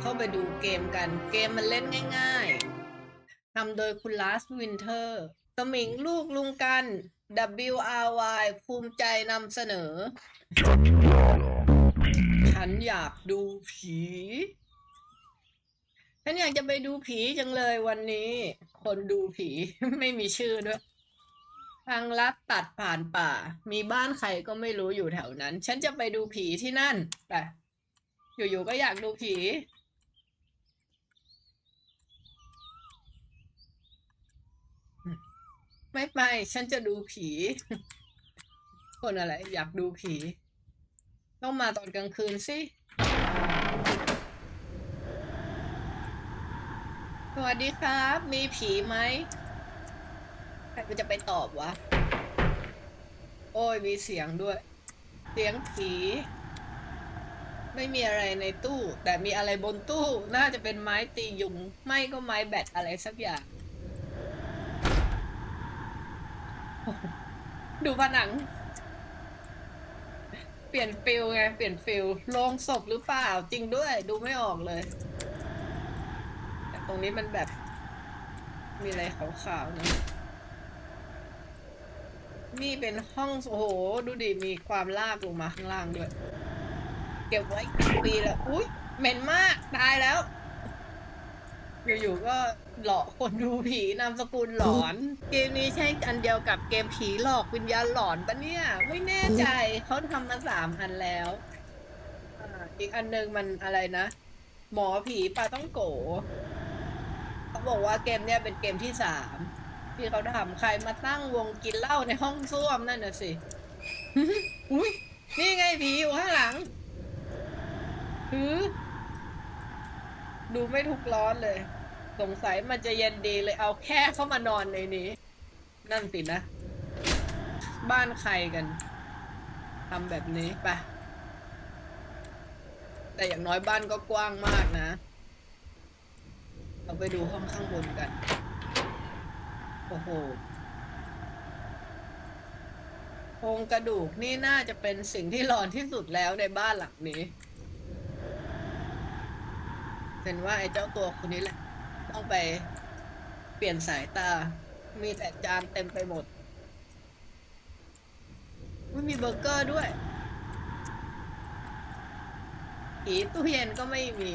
เข้าไปดูเกมกัน เกมมันเล่นง่าย ๆทำโดยคุณลาสวินเทอร์สมิงลูกลุงกัน WRY ภูมิใจนำเสนอ ฉันอยากดูผี ฉันอยากจะไปดูผีจังเลยวันนี้ คนดูผีไม่มีชื่อด้วย ทางลัดตัดผ่านป่า มีบ้านใครก็ไม่รู้อยู่แถวนั้น ฉันจะไปดูผีที่นั่น แต่อยู่ๆก็อยากดูผี ไม่ไป ฉันจะดูผี คนอะไร อยากดูผี ต้องมาตอนกลางคืนสิสวัสดีครับ มีผีไหมใครจะไปตอบวะ โอ้ย มีเสียงด้วย เสียงผี ไม่มีอะไรในตู้ แต่มีอะไรบนตู้ น่าจะเป็นไม้ตียุง ไม่ก็ไม้แบตอะไรสักอย่าง ดูผนัง เปลี่ยนฟิลไง เปลี่ยนฟิลโลงศพหรือเปล่า จริงด้วย ดูไม่ออกเลย แต่ตรงนี้มันแบบ มีอะไรขาวๆนะนี่เป็นห้องโอ้โห ดูดิ มีความลากลงมาข้างล่างด้วย เก็บไว้ปีแล้วอุ้ยเหม็นมาก ตายแล้ว อยู่ๆก็ หลอกคนดูผีนามสกุลหลอน เกมนี้ใช่อันเดียวกับเกมผีหลอกวิญญาณหลอนปะเนี่ย ไม่แน่ใจเขาทำมาสามอันแล้วอ่าอีกอันหนึงมันอะไรนะ หมอผีปลาต้องโกเขาบอกว่าเกมเนี้ยเป็นเกมที่สามที่เขาทำใครมาตั้งวงกินเหล้าในห้องส้วมนั่นน่ะสิอุ้ยนี่ไงผีอยู่ข้างหลังหือ ดูไม่ทุกข์ร้อนเลย สงสัยมันจะเย็นดีเลยเอาแค่เข้ามานอนในนี้ นั่นสินะ บ้านใครกันทำแบบนี้ไปะแต่อย่างน้อยบ้านก็กว้างมากนะ เราไปดูห้องข้างบนกัน โอ้โหโครงกระดูกนี่น่าจะเป็นสิ่งที่หลอนที่สุดแล้วในบ้านหลังนี้เป็นว่าไอ้เจ้าตัวคนนี้แหละ ต้องไป เปลี่ยนสายตา มีแต่จานเต็มไปหมด ไม่มีเบอร์เกอร์ด้วยผีตู้เย็นก็ไม่มี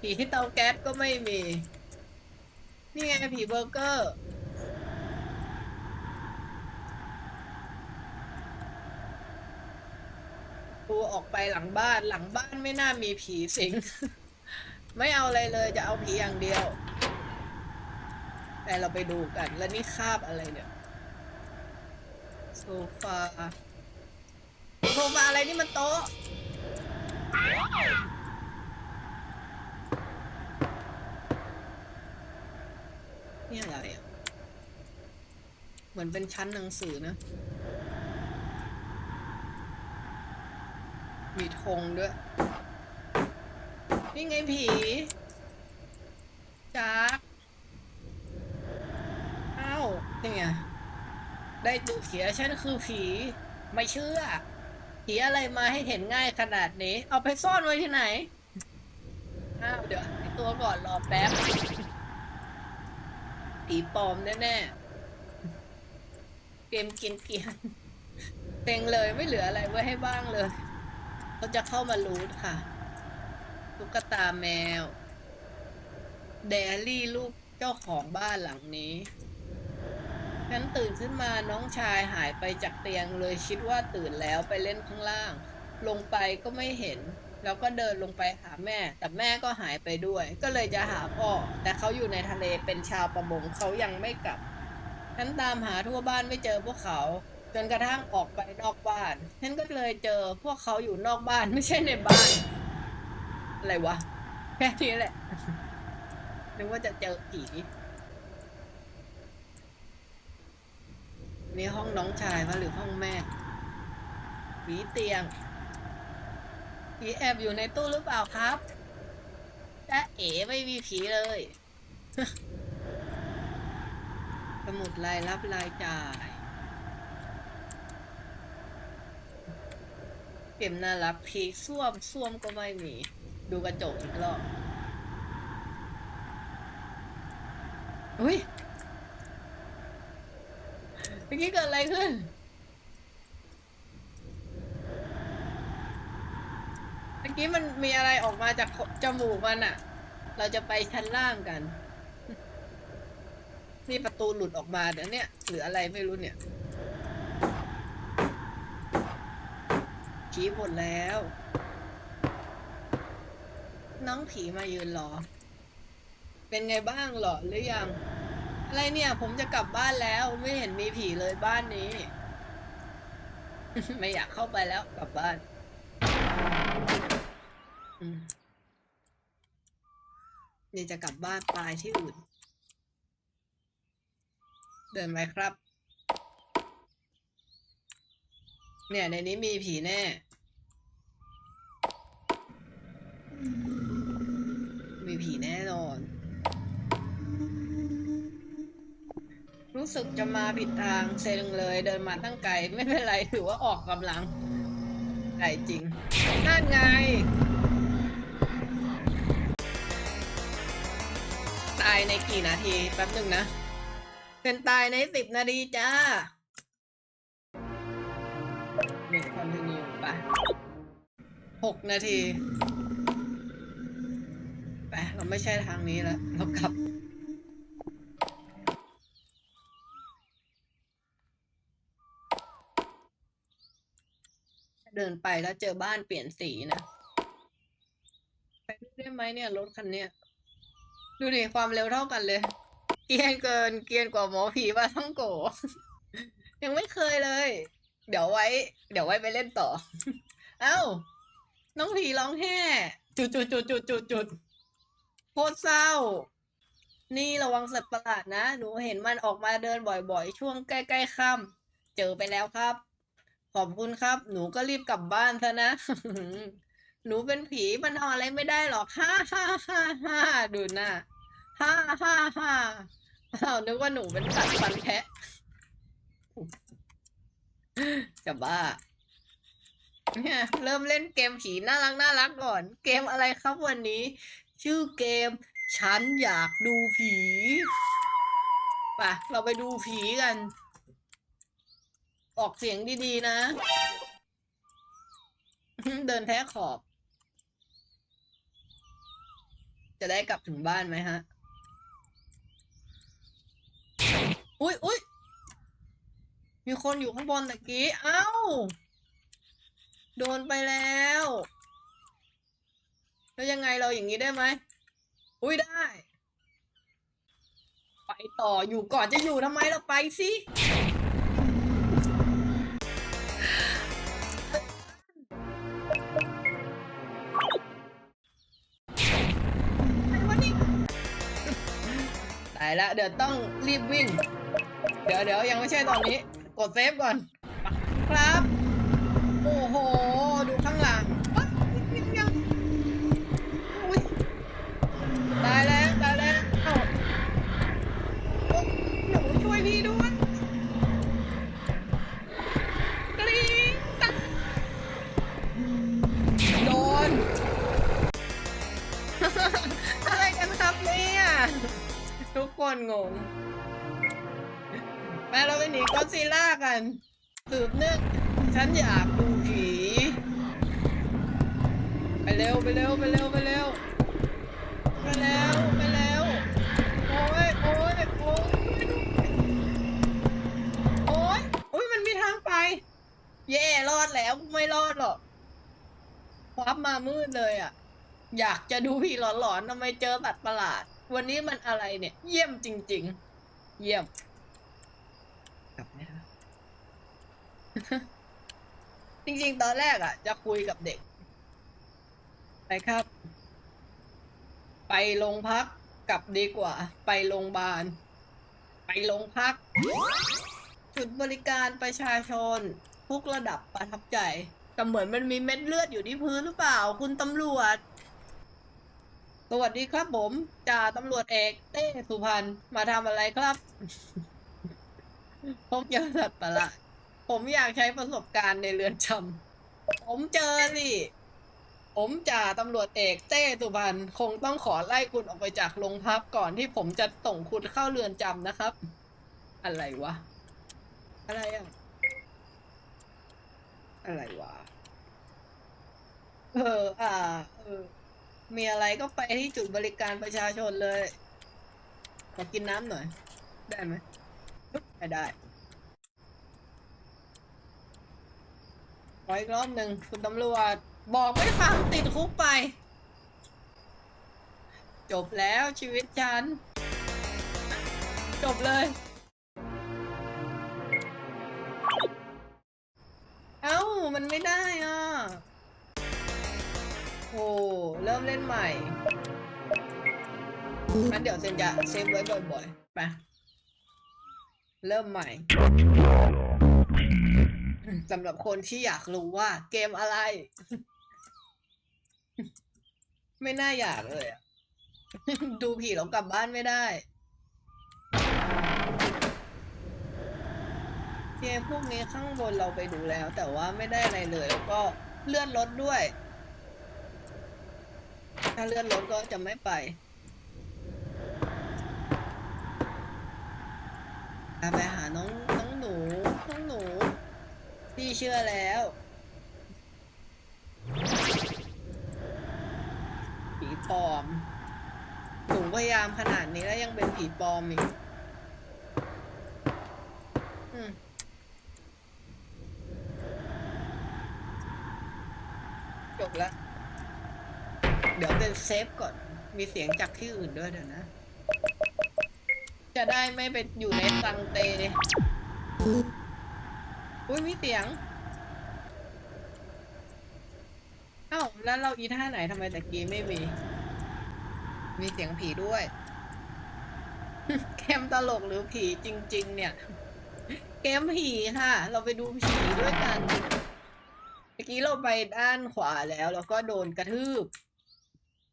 ผีที่เตาแก๊สก็ไม่มี นี่ไงผีเบอร์เกอร์กูออกไปหลังบ้านหลังบ้านไม่น่ามีผีสิง ไม่เอาอะไรเลยจะเอาผีอย่างเดียว แต่เราไปดูกัน แล้วนี่คาบอะไรเนี่ย โซฟา โซฟาอะไรนี่มันโต๊ะ นี่อะไรอะ เหมือนเป็นชั้นหนังสือนะ มีธงด้วย นี่ไงผีจักอ้าวนี่ไงได้ดูเสียฉันคือผีไม่เชื่อ ผีอะไรมาให้เห็นง่ายขนาดนี้ เอาไปซ่อนไว้ที่ไหนอ้าวเดี๋ยวตัวก่อนรอแป๊บผีปลอมแน่ๆเกมกินเกลียนเต็งเลยไม่เหลืออะไรไว้ให้บ้างเลยเขาจะเข้ามารูทค่ะ ตุ๊กตาแมวเดลี่ลูกเจ้าของบ้านหลังนี้ฉันตื่นขึ้นมาน้องชายหายไปจากเตียงเลยคิดว่าตื่นแล้วไปเล่นข้างล่าง ลงไปก็ไม่เห็น แล้วก็เดินลงไปหาแม่ แต่แม่ก็หายไปด้วย ก็เลยจะหาพ่อ แต่เขาอยู่ในทะเลเป็นชาวประมงเขายังไม่กลับฉันตามหาทั่วบ้านไม่เจอพวกเขา จนกระทั่งออกไปนอกบ้านฉันก็เลยเจอพวกเขาอยู่นอกบ้านไม่ใช่ในบ้าน อะไรวะ แค่นี้แหละ นึกว่าจะเจอผีนี่ห้องน้องชายวะหรือห้องแม่ผีเตียงผีแอบอยู่ในตู้หรือเปล่าครับจ้าเอ๋ไม่มีผีเลย สมุดรายรับรายจ่าย เก็บน่ารักพีส้วมส้วมก็ไม่มี ดูกระจกอีกรอบอุ้ยเมื่อกี้เกิดอะไรขึ้นเมื่อกี้มันมีอะไรออกมาจากจมูกมันอะเราจะไปชั้นล่างกัน นี่ประตูหลุดออกมาเดี๋ยวเนี่ยหรืออะไรไม่รู้เนี่ยชี้หมดแล้ว น้องผีมายืนรอ เป็นไงบ้างหรอหรือยัง อะไรเนี่ย ผมจะกลับบ้านแล้ว ไม่เห็นมีผีเลยบ้านนี้ ไม่อยากเข้าไปแล้วกลับบ้านนี่จะกลับบ้านตายที่อื่น เดินไปครับ เนี่ยในนี้มีผีแน่ มีผีแน่นอน รู้สึกจะมาผิดทางเซ็งเลย เดินมาตั้งไกล ไม่เป็นไรถือว่าออกกำลังไกลจริง นั่นไงตายในกี่นาทีแป๊บหนึ่งนะ เป็นตายในสิบนาทีจ้าหนึ่งคอนติเนียไปหกนาที ไป เราไม่ใช่ทางนี้แล้ว เรากลับ เดินไปแล้วเจอบ้านเปลี่ยนสีนะไปดูได้ไหมเนี่ยรถคันเนี้ยดูดิความเร็วเท่ากันเลย เกียนเกินเกียนกว่าหมอผีว่าท่องโก ยังไม่เคยเลย เดี๋ยวไว้ เดี๋ยวไว้ไปเล่นต่อ เอ้า น้องผีร้องแห่จุดจุดจุดจุดจุดจุดโคตรเศร้า นี่ระวังสัตว์ประหลาดนะ หนูเห็นมันออกมาเดินบ่อยๆ ช่วงใกล้ๆค่ำเจอไปแล้วครับ ขอบคุณครับ หนูก็รีบกลับบ้านซะนะ หนูเป็นผีมันทำอะไรไม่ได้หรอก ฮ่าฮ่าฮ่าฮ่าดูหน้า ฮ่าฮ่าฮ่าอ้านึกว่าหนูเป็นสัตว์ฟันแทะจะบ้า เนี่ยเริ่มเล่นเกมผีน่ารักน่ารักก่อน เกมอะไรครับวันนี้ ชื่อเกม ฉันอยากดูผีไปะเราไปดูผีกัน ออกเสียงดีๆนะ เดินแท้ขอบ จะได้กลับถึงบ้านไหมฮะ อุ๊ยอุ๊ยมีคนอยู่ข้างบนตะกี้ เอ้า โดนไปแล้ว แล้วยังไงเราอย่างนี้ได้ไหม อุ้ยได้ ไปต่ออยู่ก่อนจะอยู่ทำไมเราไปสิายละเดี๋ยวต้องรีบวิ่ง เดี๋ยวเดี๋ยวยังไม่ใช่ตอนนี้ กดเซฟก่อน ครับ โอ้โห อดหรอกควับมามืดเลยอะ อยากจะดูผีหลอนๆทำไมเจอสัตว์ประหลาด วันนี้มันอะไรเนี่ย เยี่ยมจริง ๆ เยี่ยมกลับไหมคะจริง ๆ ตอนแรกอะ จะคุยกับเด็ก ไปครับ ไปโรงพักกลับดีกว่า ไปโรงพยาบาล ไปโรงพักจุดบริการประชาชนทุกระดับประทับใจ แต่เหมือนมันมีเม็ดเลือดอยู่ที่พื้นหรือเปล่า คุณตำรวจ สวัสดีครับผมจ่าตำรวจเอกเต้สุพรรณมาทำอะไรครับ ผมเจอสัตว์ประหลาดผมอยากใช้ประสบการณ์ในเรือนจำผมเจอสิ ผมจ่าตำรวจเอกเต้สุบันคงต้องขอไล่คุณออกไปจากโรงพักก่อนที่ผมจะส่งคุณเข้าเรือนจำนะครับ อะไรวะ อะไรอะ อะไรวะ เออ อ่า เออ มีอะไรก็ไปที่จุดบริการประชาชนเลย ขอกินน้ำหน่อย ได้ไหมไม่ได้ขออีกรอบหนึ่งคุณตำรวจ บอกไม่ฟังติดคุกไป จบแล้วชีวิตฉัน จบเลย ริ่มเล่นใหม่งั้นเดี๋ยวเซนจะเซฟไว้บ่อยๆ ไป เริ่มใหม่ สำหรับคนที่อยากรู้ว่าเกมอะไร ไม่น่าอยากเลยอะดูผีแล้วกลับบ้านไม่ได้ เกมพวกนี้ข้างบนเราไปดูแล้ว แต่ว่าไม่ได้อะไรเลย แล้วก็เลื่อนรถด้วย ถ้าเลื่อนรถก็จะไม่ไปไปหาน้องน้องหนูน้องหนู พี่เชื่อแล้วผีปลอม หนูพยายามขนาดนี้แล้วยังเป็นผีปลอมอีกอืมจบแล้ว เดี๋ยวเป็นเซฟก่อน มีเสียงจากที่อื่นด้วยเดี๋ยวนะ จะได้ไม่ไปอยู่ในตังเตอุ้ยมีเสียงเอ้าแล้วเราอีท่าไหนทำไมแต่กี้ไม่มี มีเสียงผีด้วย เกมตลกหรือผีจริง ๆ เนี่ย เกมผีค่ะ เราไปดูผีด้วยกันเมื่อกี้เราไปด้านขวาแล้ว แล้วก็โดนกระทืบ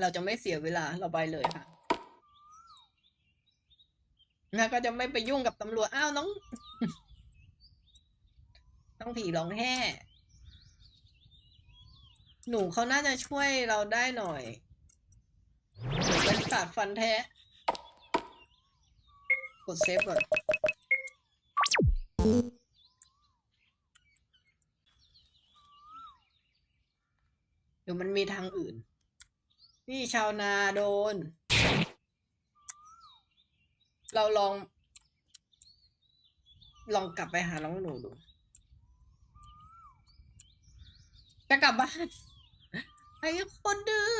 เราจะไม่เสียเวลาเราไปเลยค่ะแล้วก็จะไม่ไปยุ่งกับตำรวจ อ้าวน้อง ต้องผีร้องแห่หนูเขาน่าจะช่วยเราได้หน่อยเป็นสัตว์ฟันแท้ กดเซฟก่อนเดี๋ยวมันมีทางอื่น นี่ชาวนาโดน เราลอง ลองกลับไปหาน้องหนูดู จะกลับบ้านไอ้คนดื้อ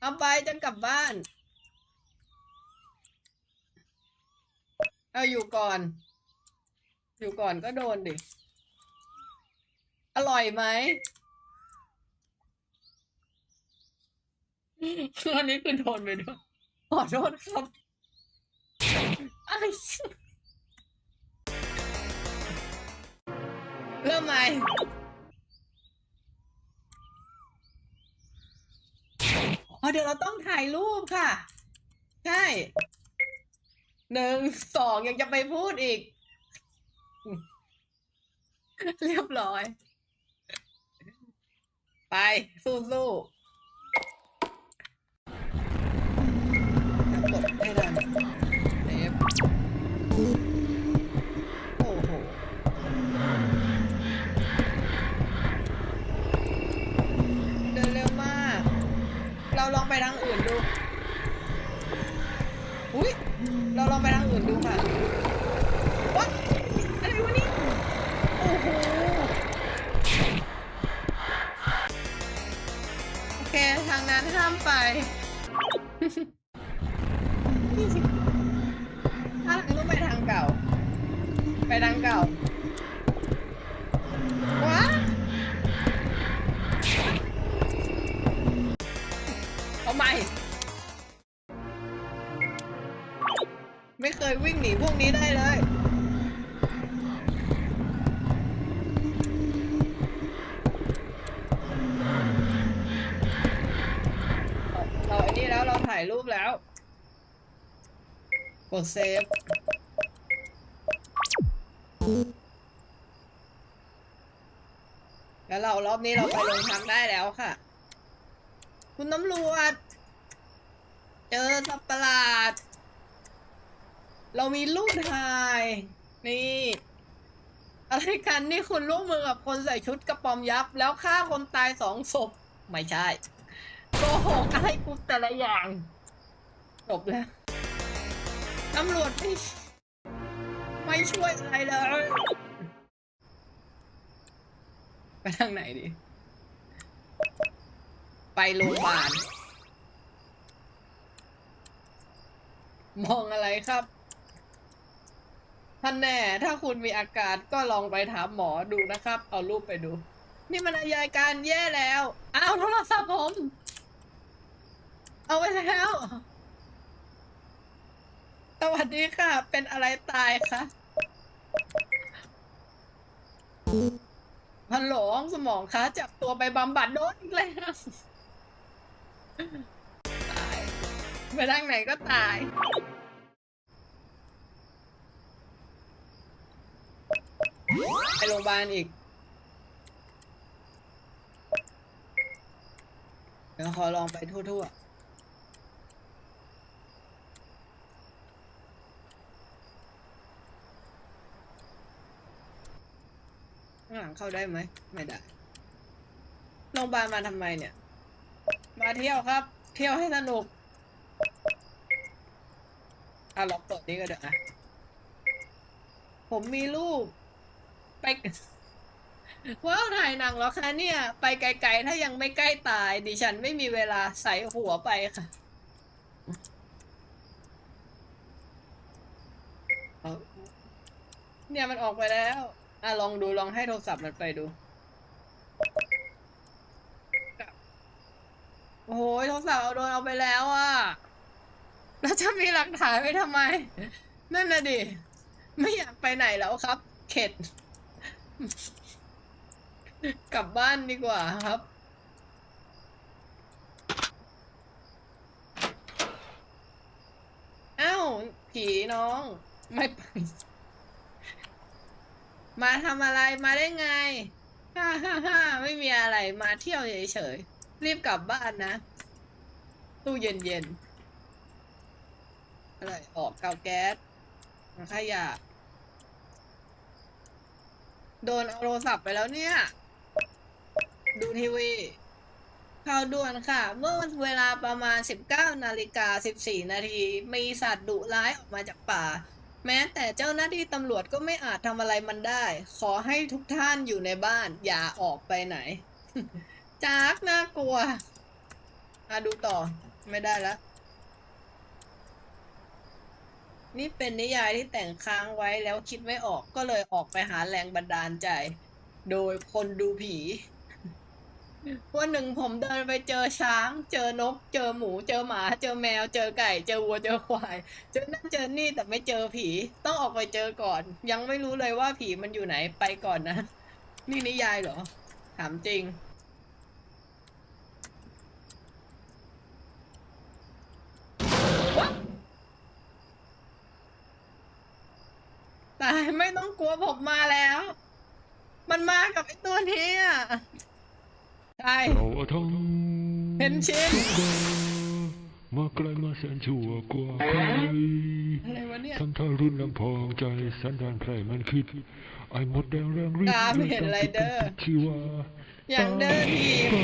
เอาไปจะกลับบ้าน เอาอยู่ก่อน อยู่ก่อนก็โดนดิ อร่อยไหม อันนี้คือโดนไปด้วยขอโทษครับไอ้ายเริ่มใหม่อ๋อเดี๋ยวเราต้องถ่ายรูปค่ะ ใช่หนึ่งสองยังจะไปพูดอีก เรียบร้อย ไป สู้สู้ ดเซฟ แล้วเรารอบนี้เราไปโรงพักได้แล้วค่ะ คุณตำรวจ เจอสัตว์ประหลาด เรามีลูกถ่าย นี่ อะไรกันนี่คุณร่วมมือกับคนใส่ชุดกระปอมยับ แล้วฆ่าคนตายสองศพ ไม่ใช่โกหกอะไรกูแต่ละอย่าง จบแล้ว ตำรวจไม่ไม่ช่วยอะไรเลย ไปทางไหนดี ไปโรงพยาบาล มองอะไรครับ ท่านแน่ ถ้าคุณมีอาการก็ลองไปถามหมอดูนะครับ เอารูปไปดู นี่มันอายการแย่แล้ว อ้าวโทรศัพท์ผม เอาไว้แล้ว สวัสดีค่ะ เป็นอะไรตายคะฮัลโหลห้องสมองคะจับตัวไปบำบัดโดนอีกแล้วตายไปทางไหนก็ตาย ไปโรงพยาบาลอีก เดี๋ยวขอลองไปทั่วๆ ข้างหลังเข้าได้ไหม ไม่ได้ โรงพยาบาลมาทำไมเนี่ย มาเที่ยวครับ เที่ยวให้สนุก อะลองเปิดนี้ก็ได้อะ ผมมีรูป ไปว้าวถ่ายหนังแล้วคะเนี่ย ไปไกลๆ ถ้ายังไม่ใกล้ตาย ดิฉันไม่มีเวลาใส่หัวไปค่ะเนี่ยมันออกไปแล้ว อะลองดูลองให้โทรศัพท์มันไปดู โอ้โหโทรศัพท์เอาโดนเอาไปแล้วอะแล้วจะมีหลักฐานไว้ทำไม นั่นน่ะดิ ไม่อยากไปไหนแล้วครับ เข็ด กลับบ้านดีกว่าครับอ้าวผีน้อง ไม่ไป มาทำอะไรมาได้ไงฮ่าฮ่าฮ่าไม่มีอะไรมาเที่ยวเฉยๆรีบกลับบ้านนะ ตู้เย็นเย็นๆอะไรออกเกาแก๊สขยะโดนเอาโทรศัพท์ไปแล้วเนี่ย ดูทีวีข่าวด่วนค่ะ เมื่อวันเวลาประมาณ 19นาฬิกา14นาทีมีสัตว์ดุร้ายออกมาจากป่า แม้แต่เจ้าหน้าที่ตำรวจก็ไม่อาจทำอะไรมันได้ ขอให้ทุกท่านอยู่ในบ้าน อย่าออกไปไหน จากน่ากลัวอะดูต่อ ไม่ได้แล้วนี่เป็นนิยายที่แต่งค้างไว้แล้วคิดไม่ออกก็เลยออกไปหาแรงบันดาลใจ โดยคนดูผี วันหนึ่งผมเดินไปเจอช้าง เจอนก เจอหมู เจอหมา เจอแมว เจอไก่ เจอวัว เจอควาย เจอนั่นเจอนี่แต่ไม่เจอผี ต้องออกไปเจอก่อน ยังไม่รู้เลยว่าผีมันอยู่ไหนไปก่อนนะ นี่นิยายเหรอ ถามจริง ตายไม่ต้องกลัวผมมาแล้ว มันมากับไอ้ตัวนี้อะ ใช่เราอาทั้งเห็นชิ้นทุกดามาไกลมาแสนชั่วกว่าใครอะไรวะเนี่ยทำท่ารุ่นลำพองใจสันดานใครมันคิด ไอ้หมดแดงแรงฤทตามธิ์เห็นอะไรเด้อชีวาอย่างเดินทีไป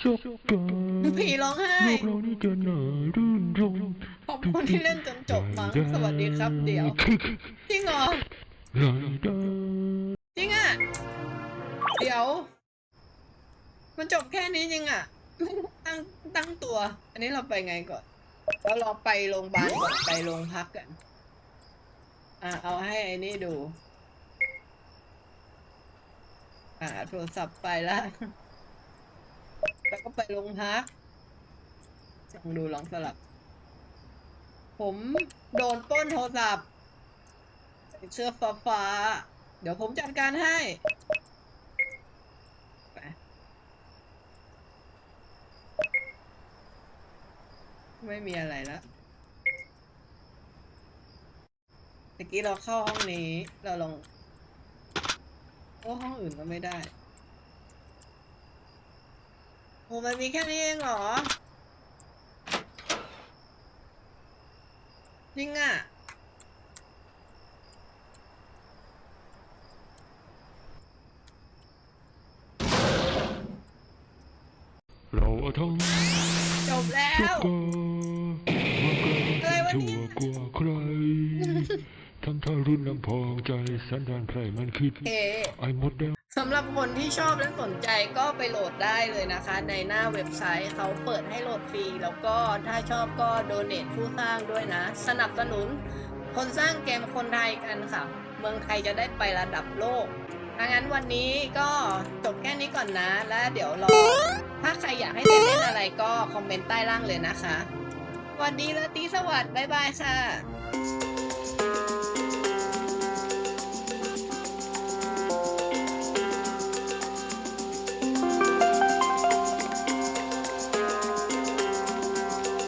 ชกกันผีร้องไห้โลกเรานี่จะน่ารื่นรมขอบคุณที่เล่นจนจบมั้งสวัสดีครับเดี๋ยว จริงเหรอไหลได้จริงอะ เดี๋ยว มันจบแค่นี้จริงอะ ตั้งตั้งตัว อันนี้เราไปไงก่อนเราลองไปโรงพยาบาลก่อนไปโรงพักกันอะเอาให้ไอ้นี่ดู อ่าโทรศัพท์ไปแล้วแล้วก็ไปโรงพักลองดูลองสลับ ผมโดนป้นโทรศัพท์เสื้อฟ้าฟ้า เดี๋ยวผมจัดการให้ ไม่มีอะไรและตะกี้เราเข้าห้องนี้ เราลองโอ้ห้องอื่นก็ไม่ได้โอ้มันมีแค่นี้เองเหรอ จริงอะ่ะ สันดานไพรมันคิดเอไอ้มดแดงสำหรับคนที่ชอบและสนใจก็ไปโหลดได้เลยนะคะ ในหน้าเว็บไซต์เขาเปิดให้โหลดฟรี แล้วก็ถ้าชอบก็โดเนทผู้สร้างด้วยนะ สนับสนุน คนสร้างเกมคนไทยกันค่ะ เมืองไทยจะได้ไประดับโลกถ้างั้นวันนี้ก็จบแค่นี้ก่อนนะ แล้วเดี๋ยวรอ ถ้าใครอยากให้เต้นเล่นอะไรก็คอมเมนต์ใต้ล่างเลยนะคะสวัสดีและตีสวัสดิ์บ๊ายบายค่ะ